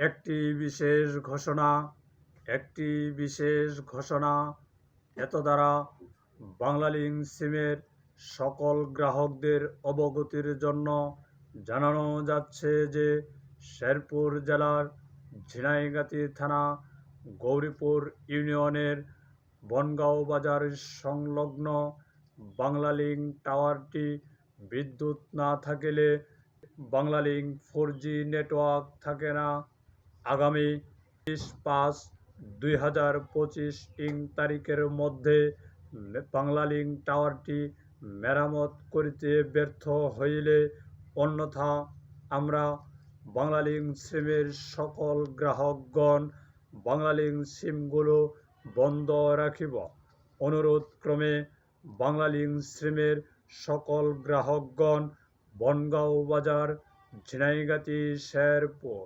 একটি বিশেষ ঘোষণা, একটি বিশেষ ঘোষণা এত দ্বারা বাংলালিং সিমের সকল গ্রাহকদের অবগতির জন্য জানানো যাচ্ছে যে শেরপুর জেলার ঝিনাইগাতি থানা গৌরীপুর ইউনিয়নের বনগাঁও বাজার সংলগ্ন বাংলালিং টাওয়ারটি বিদ্যুৎ না থাকলে বাংলালিং ফোর জি নেটওয়ার্ক থাকে না। আগামী পাঁচ দুই হাজার পঁচিশ ইং তারিখের মধ্যে বাংলালিংক টাওয়ারটি মেরামত করিতে ব্যর্থ হইলে অন্যথা আমরা বাংলালিংক সিমের সকল গ্রাহকগণ বাংলালিংক সিমগুলো বন্ধ রাখিব। অনুরোধক্রমে বাংলালিংক সিমের সকল গ্রাহকগণ বনগাঁও বাজার, ঝিনাইগাতি, শেরপুর।